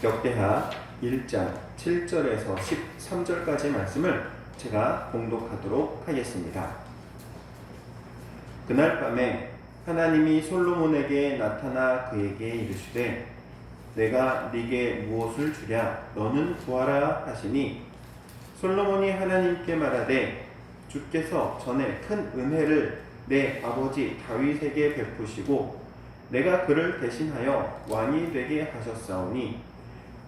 역대하 1장 7절에서 13절까지 말씀을 제가 봉독하도록 하겠습니다. 그날 밤에 하나님이 솔로몬에게 나타나 그에게 이르시되 내가 네게 무엇을 주랴 너는 구하라 하시니 솔로몬이 하나님께 말하되 주께서 전에 큰 은혜를 내 아버지 다윗에게 베푸시고 내가 그를 대신하여 왕이 되게 하셨사오니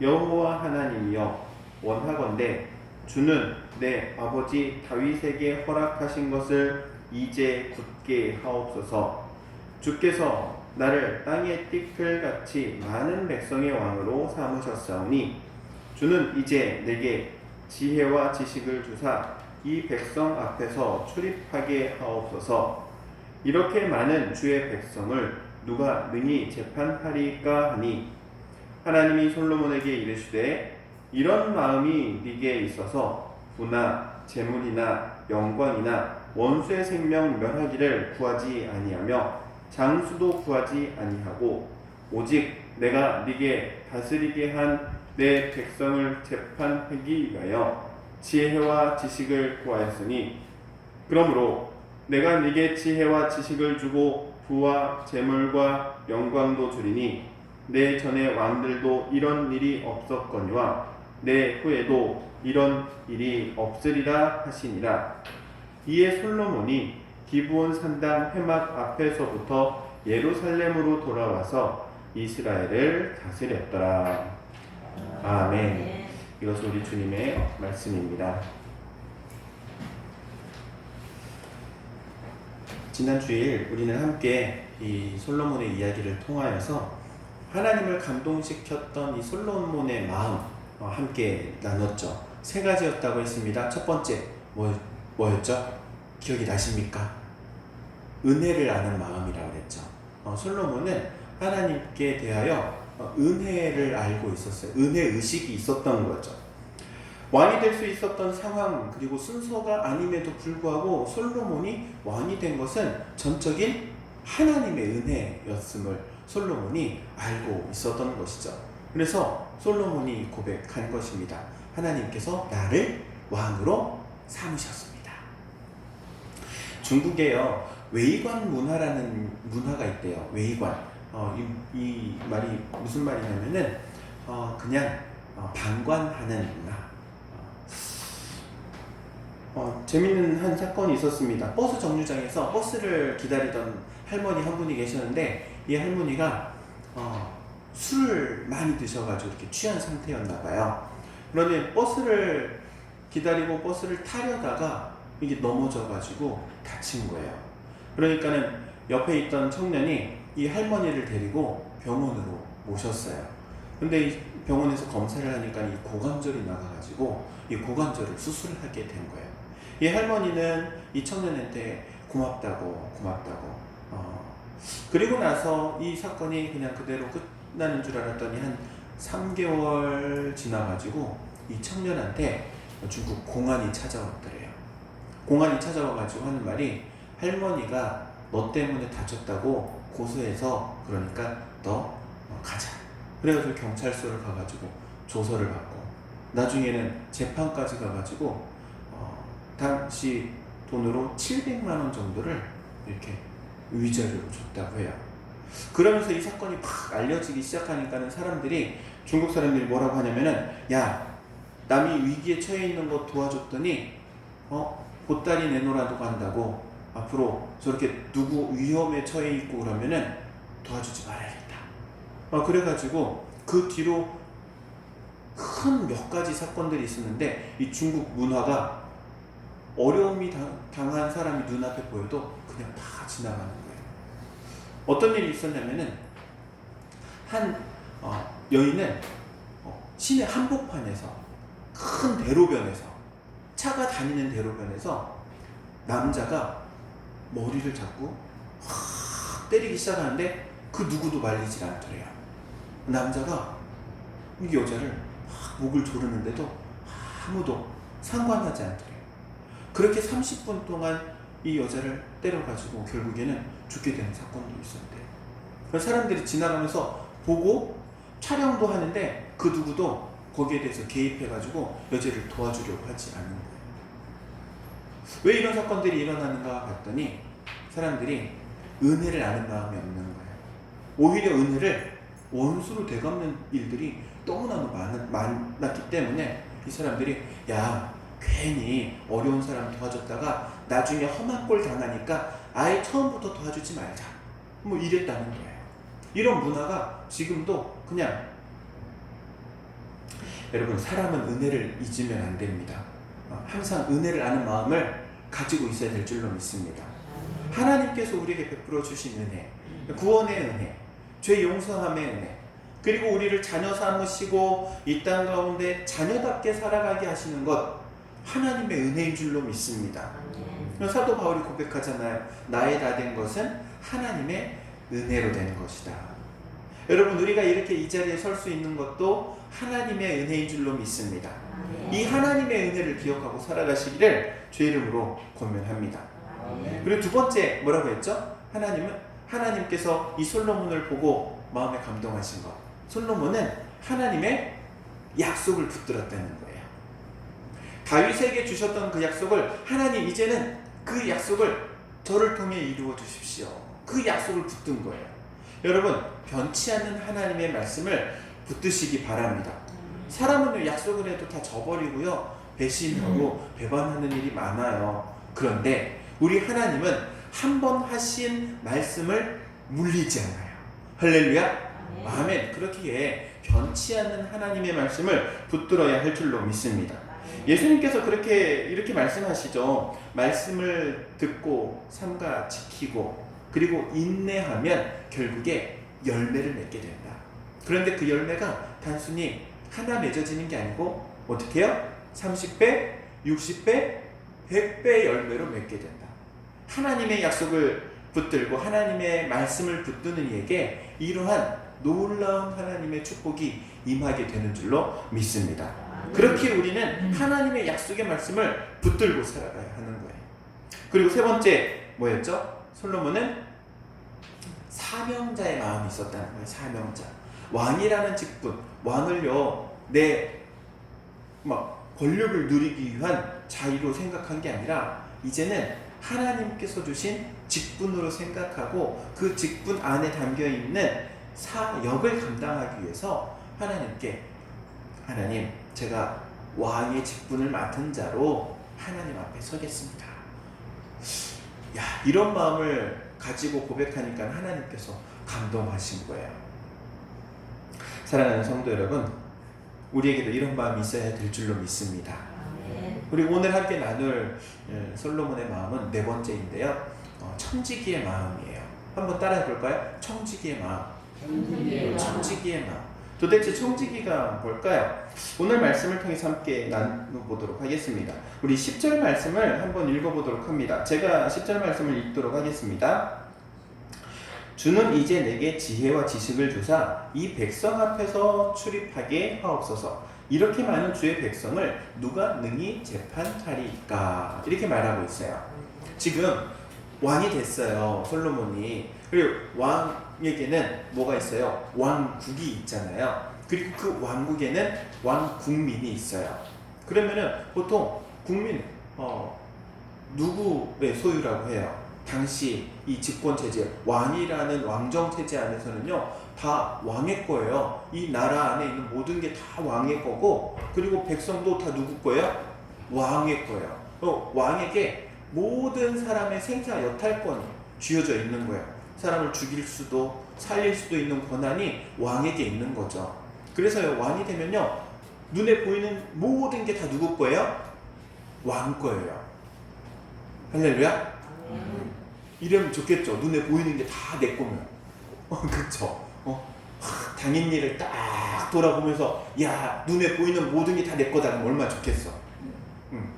여호와 하나님이여 원하건대 주는 내 아버지 다윗에게 허락하신 것을 이제 굳게 하옵소서. 주께서 나를 땅의 띠끌같이 많은 백성의 왕으로 삼으셨사오니 주는 이제 내게 지혜와 지식을 주사 이 백성 앞에서 출입하게 하옵소서. 이렇게 많은 주의 백성을 누가 능히 재판하리까 하니 하나님이 솔로몬에게 이르시되 이런 마음이 네게 있어서 부나 재물이나 영광이나 원수의 생명 멸하기를 구하지 아니하며 장수도 구하지 아니하고 오직 내가 네게 다스리게 한 내 백성을 재판하기 위하여 지혜와 지식을 구하였으니 그러므로 내가 네게 지혜와 지식을 주고 부와 재물과 영광도 주리니 내 전의 왕들도 이런 일이 없었거니와 내 후에도 이런 일이 없으리라 하시니라. 이에 솔로몬이 기브온 산당 회막 앞에서부터 예루살렘으로 돌아와서 이스라엘을 다스렸더라. 아멘. 이것은 우리 주님의 말씀입니다. 지난 주일 우리는 함께 이 솔로몬의 이야기를 통하여서 하나님을 감동시켰던 이 솔로몬의 마음 어, 함께 나눴죠. 세 가지였다고 했습니다. 첫 번째 뭐, 뭐였죠? 기억이 나십니까? 은혜를 아는 마음이라고 그랬죠. 어, 솔로몬은 하나님께 대하여 어, 은혜를 알고 있었어요. 은혜 의식이 있었던 거죠. 왕이 될 수 있었던 상황 그리고 순서가 아님에도 불구하고 솔로몬이 왕이 된 것은 전적인 하나님의 은혜였음을 솔로몬이 알고 있었던 것이죠. 그래서 솔로몬이 고백한 것입니다. 하나님께서 나를 왕으로 삼으셨습니다. 중국에요 웨이관 문화라는 문화가 있대요. 웨이관. 어, 이, 이 말이 무슨 말이냐면은 어, 그냥 어, 방관하는 문화. 어, 재밌는 한 사건이 있었습니다. 버스 정류장에서 버스를 기다리던 할머니 한 분이 계셨는데 이 할머니가 어, 술을 많이 드셔가지고 이렇게 취한 상태였나 봐요. 그러니 버스를 기다리고 버스를 타려다가 이게 넘어져가지고 다친 거예요. 그러니까는 옆에 있던 청년이 이 할머니를 데리고 병원으로 모셨어요. 근데 이 병원에서 검사를 하니까 이 고관절이 나가가지고 이 고관절을 수술하게 된 거예요. 이 할머니는 이 청년한테 고맙다고 고맙다고 어. 그리고 나서 이 사건이 그냥 그대로 끝나는 줄 알았더니 한 3개월 지나가지고 이 청년한테 중국 공안이 찾아왔더래요. 공안이 찾아와가지고 하는 말이 할머니가 너 때문에 다쳤다고 고소해서 그러니까 너 어, 가자. 그래가지고 경찰서를 가가지고 조서를 받고 나중에는 재판까지 가가지고 어, 당시 돈으로 700만 원 정도를 이렇게 위자료로 줬다고 해요. 그러면서 이 사건이 팍 알려지기 시작하니까는 사람들이 중국 사람들이 뭐라고 하냐면은 야 남이 위기에 처해 있는 거 도와줬더니 어 보따리 내놓으라도 간다고 앞으로 저렇게 누구 위험에 처해 있고 그러면은 도와주지 말아야겠다. 어, 그래가지고 그 뒤로 큰 몇 가지 사건들이 있었는데 이 중국 문화가 어려움이 당, 당한 사람이 눈앞에 보여도 그냥 다 지나가는 거예요. 어떤 일이 있었냐면은 한 어, 여인은 어, 시내 한복판에서 큰 대로변에서 차가 다니는 대로변에서 남자가 머리를 잡고 확 때리기 시작하는데 그 누구도 말리질 않더래요. 남자가 이 여자를 막 목을 조르는데도 아무도 상관하지 않더래요. 그렇게 30분 동안 이 여자를 때려가지고 결국에는 죽게 되는 사건도 있었대요. 사람들이 지나가면서 보고 촬영도 하는데 그 누구도 거기에 대해서 개입해가지고 여자를 도와주려고 하지 않는 거예요. 왜 이런 사건들이 일어나는가 봤더니 사람들이 은혜를 아는 마음이 없는 거예요. 오히려 은혜를 원수로 되갚는 일들이 너무나도 많, 많았기 때문에 이 사람들이 야 괜히 어려운 사람 도와줬다가 나중에 험한 꼴 당하니까 아예 처음부터 도와주지 말자 뭐 이랬다는 거예요. 이런 문화가 지금도 그냥 여러분 사람은 은혜를 잊으면 안 됩니다. 어, 항상 은혜를 아는 마음을 가지고 있어야 될 줄로 믿습니다. 하나님께서 우리에게 베풀어 주신 은혜, 구원의 은혜, 죄 용서함의 은혜, 그리고 우리를 자녀 삼으시고 이 땅 가운데 자녀답게 살아가게 하시는 것 하나님의 은혜인 줄로 믿습니다. 사도 바울이 고백하잖아요. 나의 다 된 것은 하나님의 은혜로 된 것이다. 여러분 우리가 이렇게 이 자리에 설 수 있는 것도 하나님의 은혜인 줄로 믿습니다. 이 하나님의 은혜를 기억하고 살아가시기를 주 이름으로 권면합니다. 그리고 두 번째 뭐라고 했죠? 하나님은 하나님께서 이 솔로몬을 보고 마음에 감동하신 것. 솔로몬은 하나님의 약속을 붙들었다는 거예요. 다윗에게 주셨던 그 약속을 하나님 이제는 그 약속을 저를 통해 이루어 주십시오. 그 약속을 붙든 거예요. 여러분 변치 않는 하나님의 말씀을 붙드시기 바랍니다. 사람은 약속을 해도 다 저버리고요. 배신하고 배반하는 일이 많아요. 그런데 우리 하나님은 한 번 하신 말씀을 물리지 않아요. 할렐루야. 아멘. 그렇기에 변치 않는 하나님의 말씀을 붙들어야 할 줄로 믿습니다. 예수님께서 그렇게 이렇게 말씀하시죠. 말씀을 듣고 삼가 지키고 그리고 인내하면 결국에 열매를 맺게 된다. 그런데 그 열매가 단순히 하나 맺어지는 게 아니고 어떻게 해요? 30배, 60배, 100배 열매로 맺게 된다. 하나님의 약속을 붙들고 하나님의 말씀을 붙드는 이에게 이러한 놀라운 하나님의 축복이 임하게 되는 줄로 믿습니다. 그렇게 우리는 하나님의 약속의 말씀을 붙들고 살아가야 하는 거예요. 그리고 세 번째 뭐였죠? 솔로몬은 사명자의 마음이 있었다는 거예요. 사명자. 왕이라는 직분, 왕을요 내 막 권력을 누리기 위한 자유로 생각한 게 아니라 이제는 하나님께서 주신 직분으로 생각하고 그 직분 안에 담겨 있는 사역을 감당하기 위해서 하나님께 하나님 제가 왕의 직분을 맡은 자로 하나님 앞에 서겠습니다. 야 이런 마음을 가지고 고백하니까 하나님께서 감동하신 거예요. 사랑하는 성도 여러분, 우리에게도 이런 마음이 있어야 될 줄로 믿습니다. 우리 오늘 함께 나눌 예, 솔로몬의 마음은 네 번째인데요. 어, 청지기의 마음이에요. 한번 따라해 볼까요? 청지기의 마음. 청지기의 마음. 도대체 청지기가 뭘까요? 오늘 말씀을 통해서 함께 나눠보도록 하겠습니다. 우리 10절 말씀을 한번 읽어보도록 합니다. 제가 10절 말씀을 읽도록 하겠습니다. 주는 이제 내게 지혜와 지식을 주사 이 백성 앞에서 출입하게 하옵소서. 이렇게 많은 주의 백성을 누가 능히 재판하리까? 이렇게 말하고 있어요. 지금 왕이 됐어요. 솔로몬이. 그리고 왕에게는 뭐가 있어요? 왕국이 있잖아요. 그리고 그 왕국에는 왕국민이 있어요. 그러면은 보통 국민 어 누구의 소유라고 해요? 당시 이 집권 체제 왕이라는 왕정 체제 안에서는요 다 왕의 거예요. 이 나라 안에 있는 모든 게 다 왕의 거고 그리고 백성도 다 누구 거예요? 왕의 거예요. 어, 왕에게 모든 사람의 생사 여탈권이 쥐어져 있는 거예요. 사람을 죽일 수도 살릴 수도 있는 권한이 왕에게 있는 거죠. 그래서요 왕이 되면요 눈에 보이는 모든 게 다 누구 거예요? 왕 거예요. 할렐루야. 이러면 좋겠죠. 눈에 보이는 게 다 내 거면. 어, 그쵸. 당인 일을 딱 돌아보면서, 야, 눈에 보이는 모든 게 다 내 거다. 그럼 얼마나 좋겠어. 음.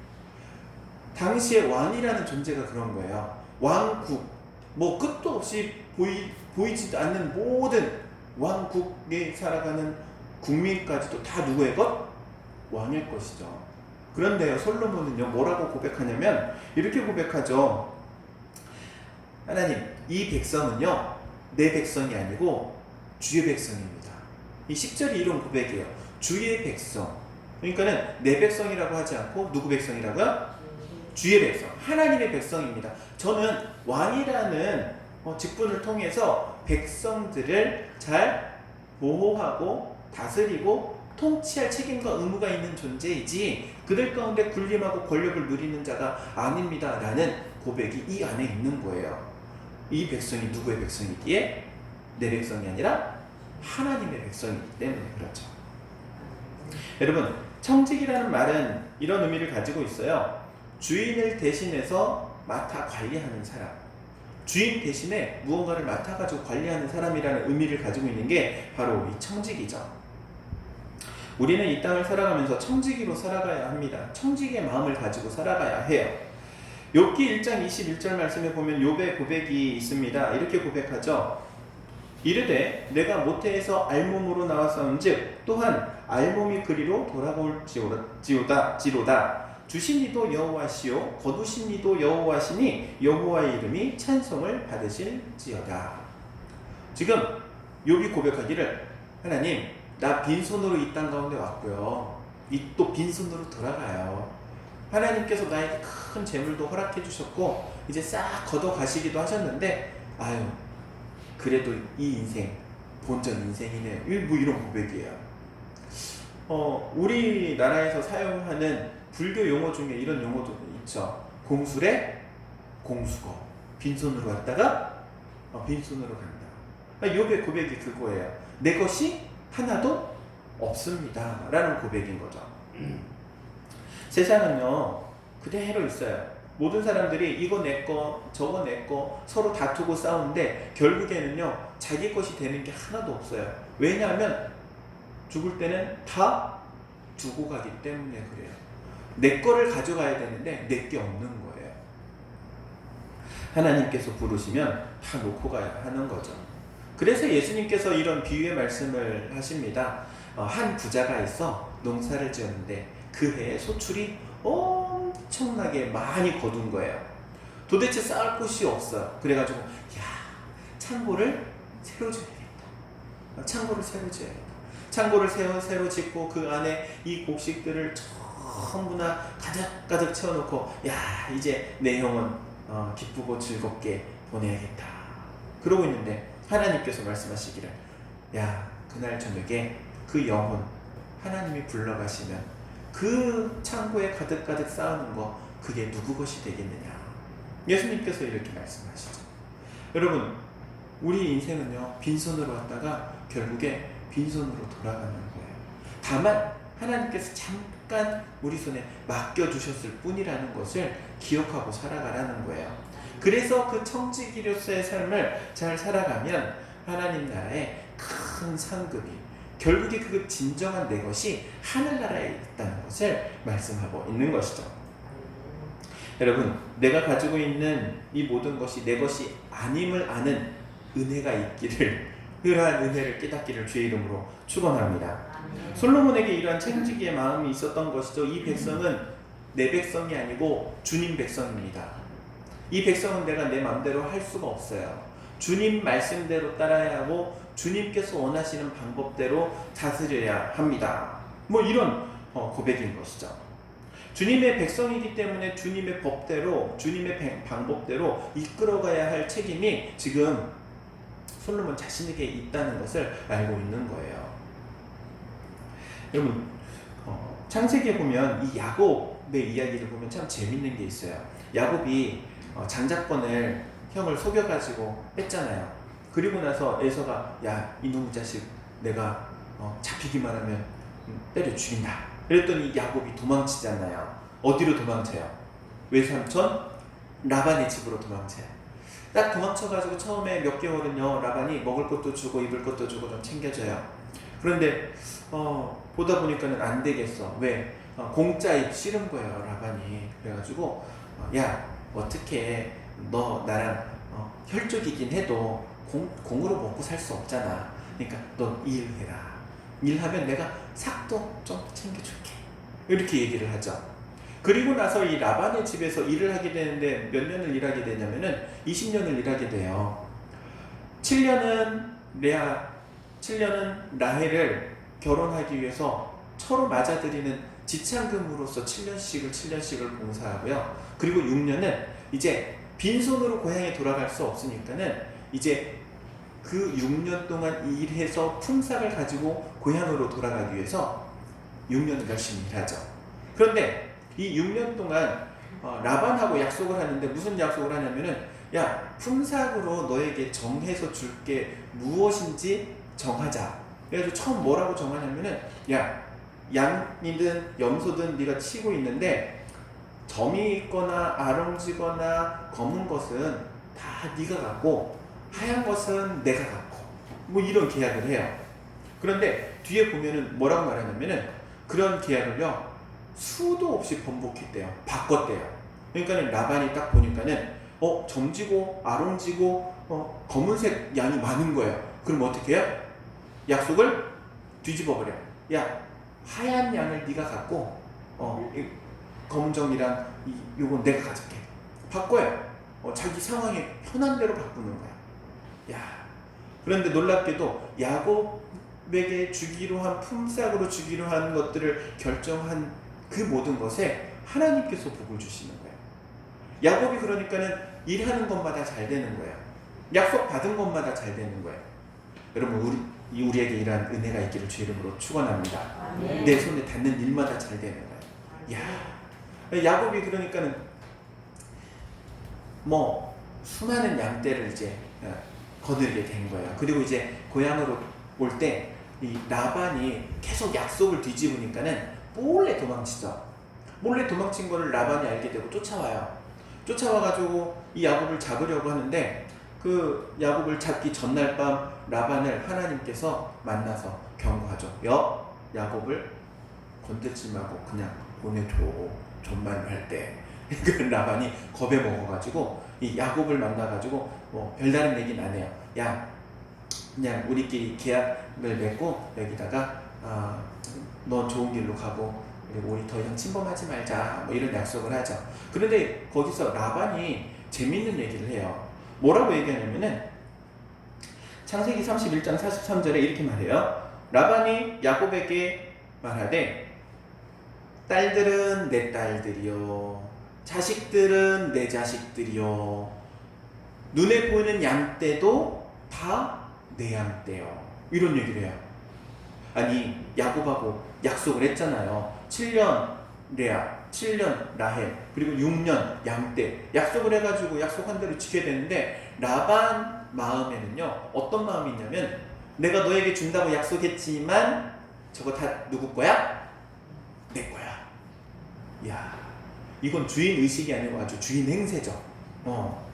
당시에 왕이라는 존재가 그런 거예요. 왕국. 뭐 끝도 없이 보이, 보이지도 않는 모든 왕국에 살아가는 국민까지도 다 누구의 것? 왕의 것이죠. 그런데요, 솔로몬은요, 뭐라고 고백하냐면, 이렇게 고백하죠. 하나님, 이 백성은요, 내 백성이 아니고 주의 백성입니다. 이 10절이 이런 고백이에요. 주의 백성. 그러니까는 내 백성이라고 하지 않고 누구 백성이라고요? 주의 백성, 하나님의 백성입니다. 저는 왕이라는 어, 직분을 통해서 백성들을 잘 보호하고 다스리고 통치할 책임과 의무가 있는 존재이지 그들 가운데 군림하고 권력을 누리는 자가 아닙니다. 라는 고백이 이 안에 있는 거예요. 이 백성이 누구의 백성이기에? 내 백성이 아니라 하나님의 백성이기 때문에 그렇죠. 여러분, 청직이라는 말은 이런 의미를 가지고 있어요. 주인을 대신해서 맡아 관리하는 사람. 주인 대신에 무언가를 맡아가지고 관리하는 사람이라는 의미를 가지고 있는 게 바로 이 청직이죠. 우리는 이 땅을 살아가면서 청지기로 살아가야 합니다. 청지기의 마음을 가지고 살아가야 해요. 욥기 1장 21절 말씀에 보면 욥의 고백이 있습니다. 이렇게 고백하죠. 이르되 내가 모태에서 알몸으로 나왔사온즉 또한 알몸이 그리로 돌아올지오다 지로다 주신 이도 여호와시요 거두신 이도 여호와시니 여호와의 이름이 찬송을 받으실지어다. 지금 욥이 고백하기를 하나님 나 빈손으로 이 땅 가운데 왔고요. 이 또 빈손으로 돌아가요. 하나님께서 나에게 큰 재물도 허락해 주셨고 이제 싹 걷어 가시기도 하셨는데 아유 그래도 이 인생 본전 인생이네요. 이뭐 이런 고백이에요. 어 우리나라에서 사용하는 불교 용어 중에 이런 용어도 있죠. 공술에 공수거 빈손으로 왔다가 어, 빈손으로 간다. 욥의 고백이 그거예요. 내 것이 하나도 없습니다. 라는 고백인 거죠. 세상은요, 그대로 있어요. 모든 사람들이 이거 내 거, 저거 내 거, 서로 다투고 싸우는데 결국에는요, 자기 것이 되는 게 하나도 없어요. 왜냐하면 죽을 때는 다 두고 가기 때문에 그래요. 내 거를 가져가야 되는데 내 게 없는 거예요. 하나님께서 부르시면 다 놓고 가야 하는 거죠. 그래서 예수님께서 이런 비유의 말씀을 하십니다. 어, 한 부자가 있어 농사를 지었는데 그 해에 소출이 엄청나게 많이 거둔 거예요. 도대체 쌓을 곳이 없어요. 그래가지고 야 창고를 새로 지어야겠다. 어, 창고를 새로 지어야겠다. 창고를 새로, 새로 짓고 그 안에 이 곡식들을 전부나 가득가득 채워놓고 야 이제 내 형은 어, 기쁘고 즐겁게 보내야겠다. 그러고 있는데 하나님께서 말씀하시기를 야 그날 저녁에 그 영혼 하나님이 불러가시면 그 창고에 가득가득 쌓아놓은 거 그게 누구 것이 되겠느냐? 예수님께서 이렇게 말씀하시죠. 여러분 우리 인생은요 빈손으로 왔다가 결국에 빈손으로 돌아가는 거예요. 다만 하나님께서 잠깐 우리 손에 맡겨주셨을 뿐이라는 것을 기억하고 살아가라는 거예요. 그래서 그 청지기로서의 삶을 잘 살아가면 하나님 나라의 큰 상급이 결국에 그 진정한 내 것이 하늘나라에 있다는 것을 말씀하고 있는 것이죠. 여러분, 내가 가지고 있는 이 모든 것이 내 것이 아님을 아는 은혜가 있기를 그러한 은혜를 깨닫기를 주의 이름으로 축원합니다. 솔로몬에게 이러한 책임지기의 마음이 있었던 것이죠. 이 백성은 내 백성이 아니고 주님 백성입니다. 이 백성은 내가 내 마음대로 할 수가 없어요. 주님 말씀대로 따라야 하고 주님께서 원하시는 방법대로 다스려야 합니다. 뭐 이런 어, 고백인 것이죠. 주님의 백성이기 때문에 주님의 법대로 주님의 방법대로 이끌어가야 할 책임이 지금 솔로몬 자신에게 있다는 것을 알고 있는 거예요. 여러분 어, 창세기에 보면 이 야곱의 이야기를 보면 참 재밌는 게 있어요. 야곱이 어, 장자권을 형을 속여가지고 뺐잖아요. 그리고 나서 에서가 야 이놈의 자식 내가 어, 잡히기만 하면 음, 때려 죽인다. 그랬더니 야곱이 도망치잖아요. 어디로 도망쳐요? 외삼촌 라반의 집으로 도망쳐요. 딱 도망쳐가지고 처음에 몇 개월은요 라반이 먹을 것도 주고 입을 것도 주고 좀 챙겨줘요. 그런데 어, 보다 보니까는 안 되겠어. 왜? 어, 공짜 입 싫은 거예요 라반이. 그래가지고 어, 야 어떻게 너 나랑 어, 혈족이긴 해도 공, 공으로 먹고 살 수 없잖아. 그러니까 너 일해라. 일하면 내가 삭도 좀 챙겨줄게. 이렇게 얘기를 하죠. 그리고 나서 이 라반의 집에서 일을 하게 되는데 몇 년을 일하게 되냐면은 20년을 일하게 돼요. 7년은 레아, 7년은 라헬을 결혼하기 위해서 서로 맞아들이는 지참금으로서 7년씩을 7년씩을 봉사하고요. 그리고 6년은 이제 빈손으로 고향에 돌아갈 수 없으니까는 이제 그 6년 동안 일해서 품삯을 가지고 고향으로 돌아가기 위해서 6년을 열심히 일하죠. 그런데 이 6년 동안 어, 라반하고 약속을 하는데 무슨 약속을 하냐면은 야 품삯으로 너에게 정해서 줄 게 무엇인지 정하자. 그래서 처음 뭐라고 정하냐면은 야 양이든 염소든 네가 치고 있는데 점이 있거나 아롱지거나 검은 것은 다 네가 갖고 하얀 것은 내가 갖고 뭐 이런 계약을 해요. 그런데 뒤에 보면은 뭐라고 말하냐면은 그런 계약을요 수도 없이 번복했대요. 바꿨대요. 그러니까는 라반이 딱 보니까는 어 점지고 아롱지고 어 검은색 양이 많은 거예요. 그럼 어떻게 해요? 약속을 뒤집어 버려. 야 하얀 양을 네가 갖고 어이 검정이랑 이 요건 내가 가질게. 바꿔요. 어, 자기 상황에 편한 대로 바꾸는 거야. 야 그런데 놀랍게도 야곱에게 주기로 한 품삯으로 주기로 한 것들을 결정한 그 모든 것에 하나님께서 복을 주시는 거예요. 야곱이 그러니까는 일하는 것마다 잘 되는 거예요. 약속 받은 것마다 잘 되는 거예요. 여러분 우리 이 우리에게 이러한 은혜가 있기를 주 이름으로 축원합니다. 아멘. 내 손에 닿는 일마다 잘 되는 거예요. 야, 야곱이 그러니까는 뭐 수많은 양떼를 이제 어, 거느리게 된 거예요. 그리고 이제 고향으로 올 때 이 라반이 계속 약속을 뒤집으니까는 몰래 도망치죠. 몰래 도망친 거를 라반이 알게 되고 쫓아와요. 쫓아와가지고 이 야곱을 잡으려고 하는데 그 야곱을 잡기 전날 밤 라반을 하나님께서 만나서 경고하죠. 여 야곱을 건들지 말고 그냥 보내줘. 존만 할 때. 그 라반이 겁에 먹어가지고 이 야곱을 만나가지고 뭐 별다른 얘기는 안 해요. 야 그냥 우리끼리 계약을 맺고 여기다가 아, 넌 좋은 길로 가고 그리고 우리 더 이상 침범하지 말자 뭐 이런 약속을 하죠. 그런데 거기서 라반이 재밌는 얘기를 해요. 뭐라고 얘기하냐면은 창세기 31장 43절에 이렇게 말해요. 라반이 야곱에게 말하되 딸들은 내 딸들이요 자식들은 내 자식들이요 눈에 보이는 양떼도 다 내 양떼요 이런 얘기를 해요. 아니 야곱하고 약속을 했잖아요. 7년 레아, 7년 라헬, 그리고 6년 양떼 약속을 해가지고 약속한 대로 지켜야 되는데 라반 마음에는요 어떤 마음이 있냐면 내가 너에게 준다고 약속했지만 저거 다 누구 거야? 내 거야. 야, 이건 주인 의식이 아니고 아주 주인 행세죠. 어.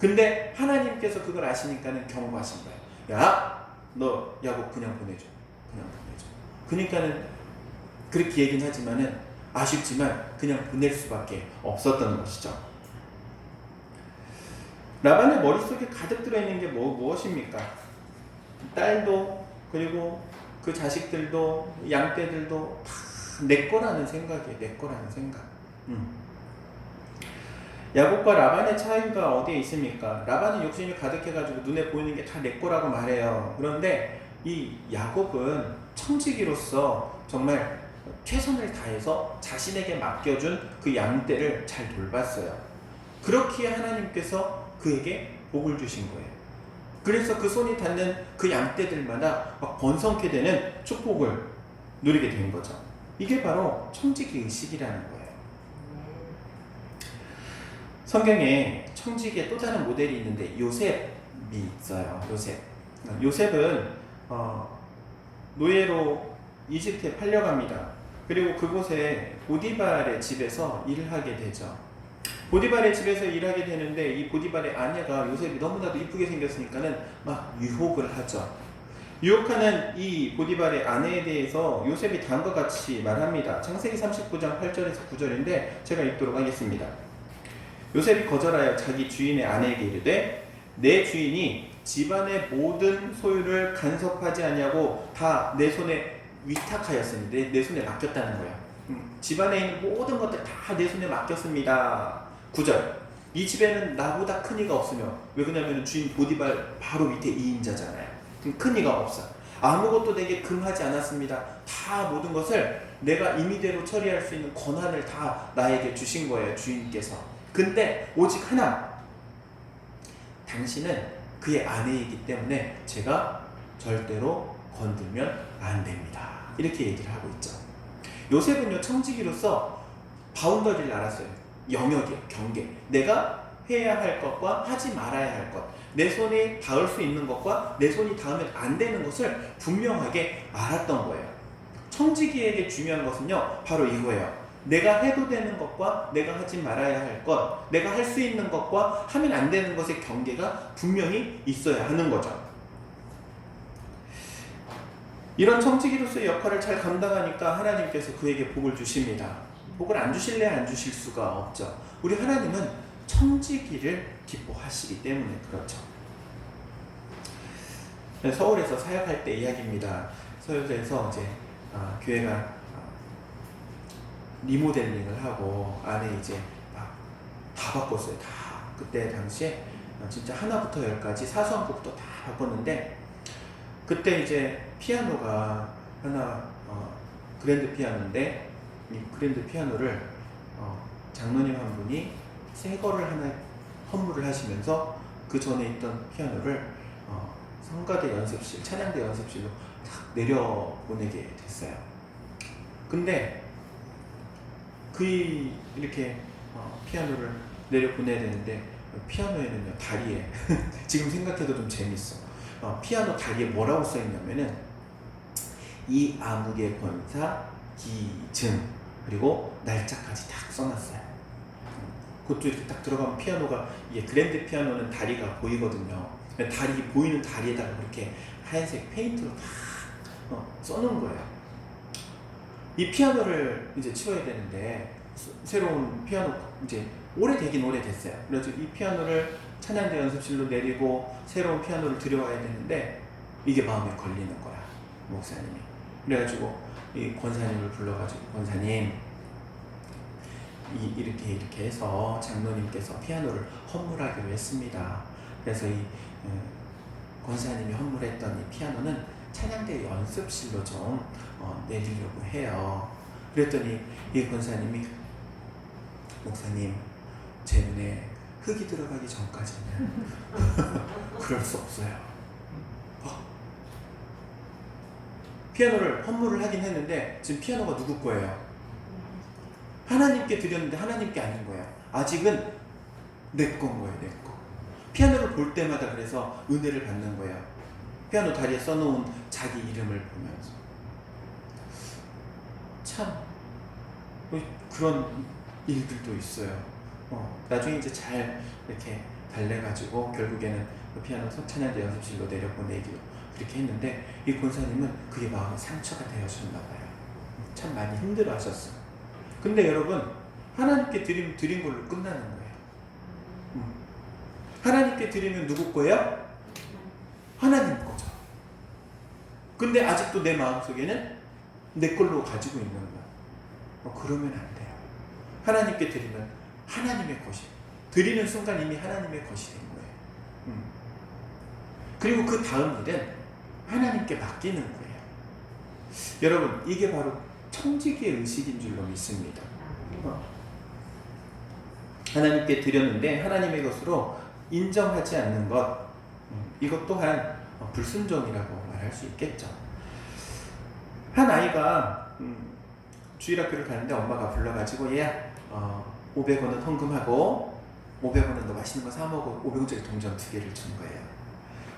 근데 하나님께서 그걸 아시니까는 경고하신 거예요. 야, 너 야곱 그냥 보내줘. 그냥 보내줘. 그러니까는 그렇게 얘기는 하지만은 아쉽지만 그냥 보낼 수밖에 없었던 것이죠. 라반의 머릿속에 가득 들어있는 게 뭐, 무엇입니까? 딸도 그리고 그 자식들도 양떼들도 다 내 거라는 생각이에요. 내 거라는 생각. 음. 야곱과 라반의 차이가 어디에 있습니까? 라반은 욕심이 가득해가지고 눈에 보이는 게 다 내 거라고 말해요. 그런데 이 야곱은 청지기로서 정말 최선을 다해서 자신에게 맡겨준 그 양떼를 잘 돌봤어요. 그렇기에 하나님께서 그에게 복을 주신 거예요. 그래서 그 손이 닿는 그 양떼들마다 막 번성케 되는 축복을 누리게 된 거죠. 이게 바로 청지기 의식이라는 거예요. 성경에 청지기의 또 다른 모델이 있는데 요셉이 있어요. 요셉. 요셉은 어, 노예로 이집트에 팔려갑니다. 그리고 그곳에 보디발의 집에서 일을 하게 되죠. 보디발의 집에서 일하게 되는데 이 보디발의 아내가 요셉이 너무나도 이쁘게 생겼으니까는 막 유혹을 하죠. 유혹하는 이 보디발의 아내에 대해서 요셉이 다음과 같이 말합니다. 창세기 39장 8절에서 9절인데 제가 읽도록 하겠습니다. 요셉이 거절하여 자기 주인의 아내에게 이르되 내 주인이 집안의 모든 소유를 간섭하지 아니하고 다 내 손에 위탁하였으니 내, 내 손에 맡겼다는 거야. 음, 집안에 있는 모든 것들 다 내 손에 맡겼습니다. 9절. 이 집에는 나보다 큰 이가 없으며 왜 그러냐면 주인 보디발 바로 밑에 2인자잖아요. 큰 이가 없어. 아무것도 내게 금하지 않았습니다. 다 모든 것을 내가 임의대로 처리할 수 있는 권한을 다 나에게 주신 거예요, 주인께서. 근데 오직 하나, 당신은 그의 아내이기 때문에 제가 절대로 건들면 안 됩니다. 이렇게 얘기를 하고 있죠. 요셉은요, 청지기로서 바운더리를 알았어요. 영역이요, 경계. 내가 해야 할 것과 하지 말아야 할 것. 내 손에 닿을 수 있는 것과 내 손이 닿으면 안 되는 것을 분명하게 알았던 거예요. 청지기에게 중요한 것은요, 바로 이거예요. 내가 해도 되는 것과 내가 하지 말아야 할 것, 내가 할 수 있는 것과 하면 안 되는 것의 경계가 분명히 있어야 하는 거죠. 이런 청지기로서의 역할을 잘 감당하니까 하나님께서 그에게 복을 주십니다. 복을 안 주실래 안 주실 수가 없죠. 우리 하나님은 청지기를 기뻐하시기 때문에 그렇죠. 네, 서울에서 사역할 때 이야기입니다. 서울에서 이제 아, 교회가 아, 리모델링을 하고 안에 이제 막다 바꿨어요. 다 그때 당시에 아, 진짜 하나부터 열까지 사소한 것부터 다 바꿨는데 그때 이제 피아노가 하나 어, 그랜드 피아노인데 이 그랜드 피아노를 어, 장로님 한 분이 새 거를 하나 헌물을 하시면서 그 전에 있던 피아노를 어, 성가대 연습실, 찬양대 연습실로 탁 내려보내게 됐어요. 근데 그 이렇게 어, 피아노를 내려 보내야 되는데 피아노에는요 다리에 지금 생각해도 좀 재밌어. 어, 피아노 다리에 뭐라고 써 있냐면은 이 암흑의 권사 기증 그리고 날짜까지 딱 써놨어요. 그것도 이렇게 딱 들어가면 피아노가 이게 그랜드 피아노는 다리가 보이거든요. 다리 보이는 다리에다가 그렇게 하얀색 페인트로 다 어, 써놓은 거예요. 이 피아노를 이제 치워야 되는데 스- 새로운 피아노 이제 오래되긴 오래됐어요. 그래서 이 피아노를 찬양대 연습실로 내리고 새로운 피아노를 들여와야 되는데 이게 마음에 걸리는 거야 목사님이. 그래가지고 이 권사님을 불러가지고 권사님 이, 이렇게 이렇게 해서 장로님께서 피아노를 헌물하기로 했습니다. 그래서 이 음, 권사님이 헌물했던 이 피아노는 찬양대 연습실로 좀 어, 내리려고 해요. 그랬더니 이 권사님이 목사님 제 눈에 흙이 들어가기 전까지는 그럴 수 없어요. 어. 피아노를 헌물을 하긴 했는데 지금 피아노가 누구 거예요? 하나님께 드렸는데 하나님께 아닌 거예요. 아직은 내 건 거예요, 내 거. 피아노를 볼 때마다 그래서 은혜를 받는 거예요. 피아노 다리에 써놓은 자기 이름을 보면서. 참, 뭐 그런 일들도 있어요. 어, 나중에 이제 잘 이렇게 달래가지고 결국에는 그 피아노 찬양대 연습실로 내려보내기로 그렇게 했는데 이 권사님은 그게 마음에 상처가 되어졌나 봐요. 참 많이 힘들어 하셨어요. 근데 여러분, 하나님께 드림, 드린 걸로 끝나는 거예요. 음. 하나님께 드리면 누구 거예요? 하나님 거죠. 근데 아직도 내 마음속에는 내 걸로 가지고 있는 거야. 어, 그러면 안 돼요. 하나님께 드리면 하나님의 것이 드리는 순간 이미 하나님의 것이 된 거예요. 음. 그리고 그 다음 일은 하나님께 맡기는 거예요. 여러분, 이게 바로 청지기의 의식인 줄로 믿습니다. 어. 하나님께 드렸는데 하나님의 것으로 인정하지 않는 것, 음, 이것 또한 어, 불순종이라고 말할 수 있겠죠. 한 아이가 음, 주일학교를 가는데 엄마가 불러가지고 얘야 어, 500원은 헌금하고 500원은 너 맛있는 거 사 먹어 500원짜리 동전 두 개를 준 거예요.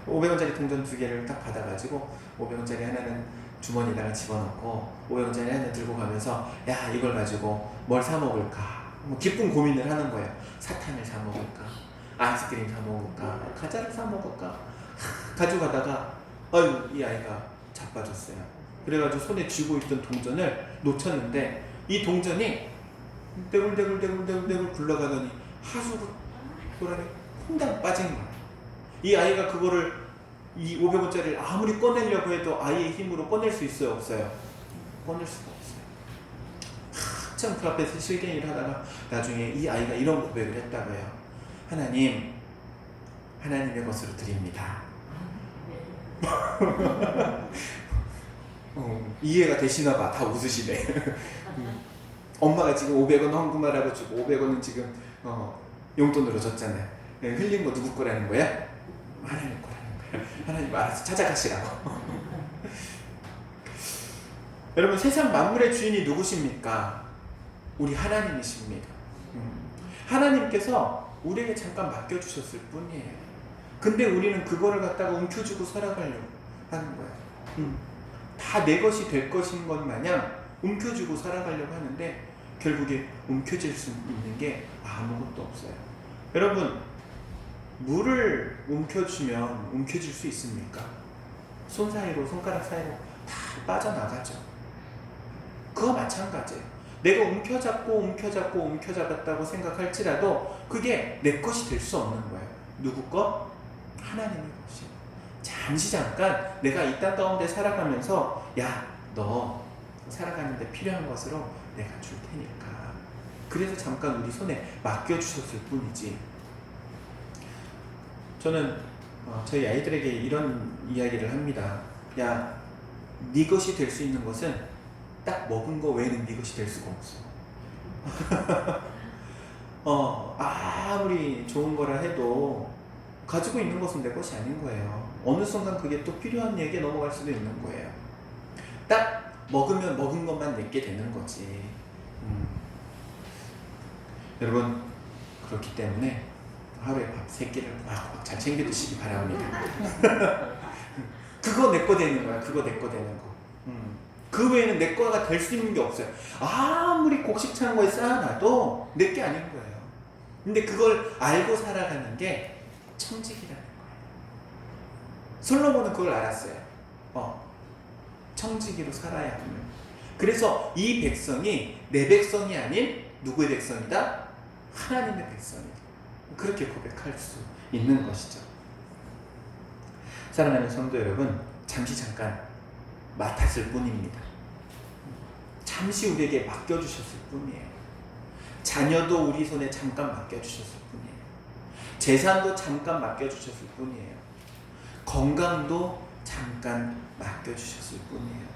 500원짜리 동전 두 개를 딱 받아가지고 500원짜리 하나는 주머니에다가 집어넣고 500원짜리 하나 들고 가면서 야 이걸 가지고 뭘 사 먹을까 뭐 기쁜 고민을 하는 거예요. 사탕을 사 먹을까 아이스크림 사 먹을까 과자를 사 먹을까 하, 가져가다가 어유 이 아이가 자빠졌어요. 그래가지고 손에 쥐고 있던 동전을 놓쳤는데 이 동전이 떼굴떼굴떼굴떼굴떼굴 굴러가더니 하수구 도란에 퐁당 빠진 거야. 이 아이가 그거를 이 500원짜리를 아무리 꺼내려고 해도 아이의 힘으로 꺼낼 수 있어요, 없어요? 꺼낼 수가 없어요. 한참 그 앞에서 실갱이를 하다가 나중에 이 아이가 이런 고백을 했다고 해요. 하나님, 하나님의 것으로 드립니다. 이해가 되시나 봐. 다 웃으시네. 음. 엄마가 지금 500원 헌금하라고 주고 500원은 지금 어, 용돈으로 줬잖아요. 네, 흘린 거 누구 거라는 거야? 하나님 거라는 거야. 하나님 알아서 찾아가시라고. 여러분 세상 만물의 주인이 누구십니까? 우리 하나님이십니다. 음. 하나님께서 우리에게 잠깐 맡겨주셨을 뿐이에요. 근데 우리는 그거를 갖다가 움켜쥐고 살아가려고 하는 거예요. 음. 다내 것이 될 것인 것 마냥 움켜쥐고 살아가려고 하는데 결국에 움켜질 수 있는 게 아무것도 없어요. 여러분 물을 움켜쥐면 움켜질 수 있습니까? 손 사이로 손가락 사이로 다 빠져나가죠. 그거 마찬가지예요. 내가 움켜잡고 움켜잡고 움켜잡았다고 생각할지라도 그게 내 것이 될 수 없는 거예요. 누구 것? 하나님의 것이에요. 잠시 잠깐 내가 이 땅 가운데 살아가면서 야, 너 살아가는데 필요한 것으로 내가 줄 테니까. 그래서 잠깐 우리 손에 맡겨주셨을 뿐이지. 저는 어, 저희 아이들에게 이런 이야기를 합니다. 야, 네 것이 될 수 있는 것은 딱 먹은 거 외에는 네 것이 될 수가 없어. 어, 아무리 좋은 거라 해도 가지고 있는 것은 내 것이 아닌 거예요. 어느 순간 그게 또 필요한 얘기에 넘어갈 수도 있는 거예요. 딱 먹으면 먹은 것만 내게 되는 거지. 음. 여러분 그렇기 때문에 하루에 밥세 끼를 꽉꽉 챙겨 드시기 바랍니다. 그거 내 거 되는 거야. 그거 내 거 되는 거. 음. 그 외에는 내 거가 될 수 있는 게 없어요. 아무리 곡식 창고에 쌓아놔도 내 게 아닌 거예요. 근데 그걸 알고 살아가는 게 청직이라는 거예요. 솔로몬은 그걸 알았어요. 어, 청지기로 살아야 하는. 그래서 이 백성이 내 백성이 아닌 누구의 백성이다? 하나님의 백성이다. 그렇게 고백할 수 있는 것이죠. 사랑하는 성도 여러분, 잠시 잠깐 맡았을 뿐입니다. 잠시 우리에게 맡겨주셨을 뿐이에요. 자녀도 우리 손에 잠깐 맡겨주셨을 뿐이에요. 재산도 잠깐 맡겨주셨을 뿐이에요. 건강도 잠깐 맡겨주셨을 뿐이에요.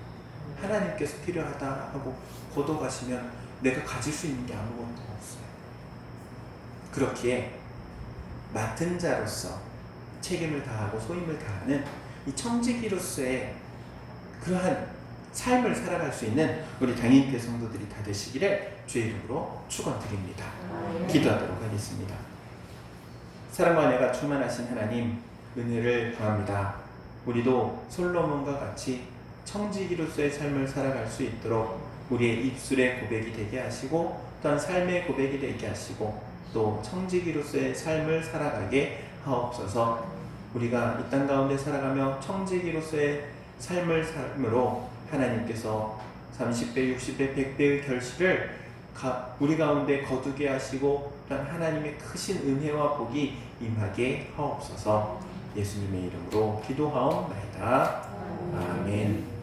하나님께서 필요하다 하고 걷어가시면 내가 가질 수 있는 게 아무것도 없어요. 그렇기에 맡은 자로서 책임을 다하고 소임을 다하는 이 청지기로서의 그러한 삶을 살아갈 수 있는 우리 당인교 성도들이 다 되시기를 주의 이름으로 축원드립니다. 기도하도록 하겠습니다. 사랑과 은혜가 충만하신 하나님 은혜를 구합니다. 우리도 솔로몬과 같이 청지기로서의 삶을 살아갈 수 있도록 우리의 입술의 고백이 되게 하시고 또한 삶의 고백이 되게 하시고 또 청지기로서의 삶을 살아가게 하옵소서 우리가 이 땅 가운데 살아가며 청지기로서의 삶을 삶으로 하나님께서 30배, 60배, 100배의 결실을 가, 우리 가운데 거두게 하시고 또한 하나님의 크신 은혜와 복이 임하게 하옵소서 예수님의 이름으로 기도하옵나이다. 아멘.